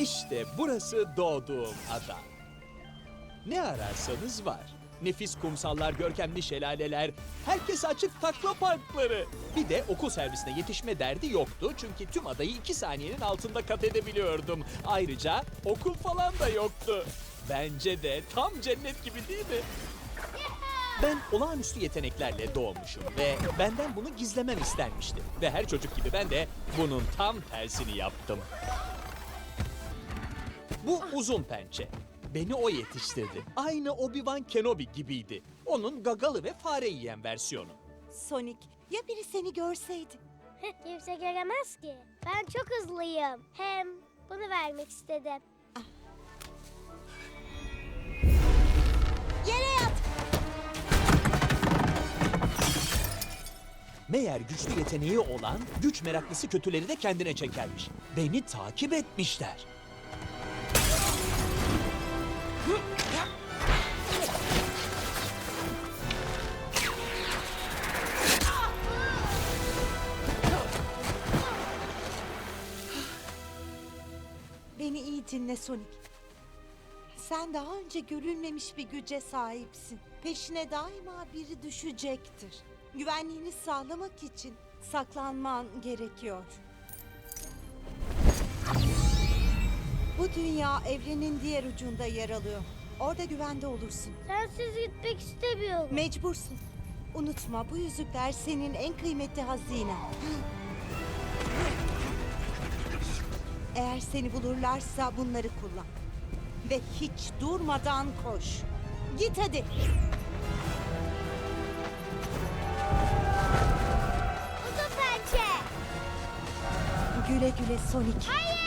İşte burası doğduğum ada. Ne ararsanız var. Nefis kumsallar, görkemli şelaleler, herkes açık takla parkları. Bir de okul servisine yetişme derdi yoktu çünkü tüm adayı iki saniyenin altında kat edebiliyordum. Ayrıca okul falan da yoktu. Bence de tam cennet gibi değil mi? Ben olağanüstü yeteneklerle doğmuşum ve benden bunu gizlemem istenmişti. Ve her çocuk gibi ben de bunun tam tersini yaptım. Bu uzun pençe. Beni o yetiştirdi. Aynı Obi-Wan Kenobi gibiydi. Onun gagalı ve fare yiyen versiyonu. Sonic, ya biri seni görseydi? Kimse göremez ki. Ben çok hızlıyım. Hem bunu vermek istedim. Yere yat! Meğer güçlü yeteneği olan güç meraklısı kötüleri de kendine çekermiş. Beni takip etmişler. Beni iyi dinle Sonic. Sen daha önce görülmemiş bir güce sahipsin. Peşine daima biri düşecektir. Güvenliğini sağlamak için saklanman gerekiyor. Bu dünya evrenin diğer ucunda yer alıyor. Orada güvende olursun. Sensiz gitmek istemiyorum. Mecbursun. Unutma bu yüzükler senin en kıymetli hazinen. Eğer seni bulurlarsa bunları kullan. Ve hiç durmadan koş. Git hadi. Uzun pençe. Güle güle Sonic. Hayır.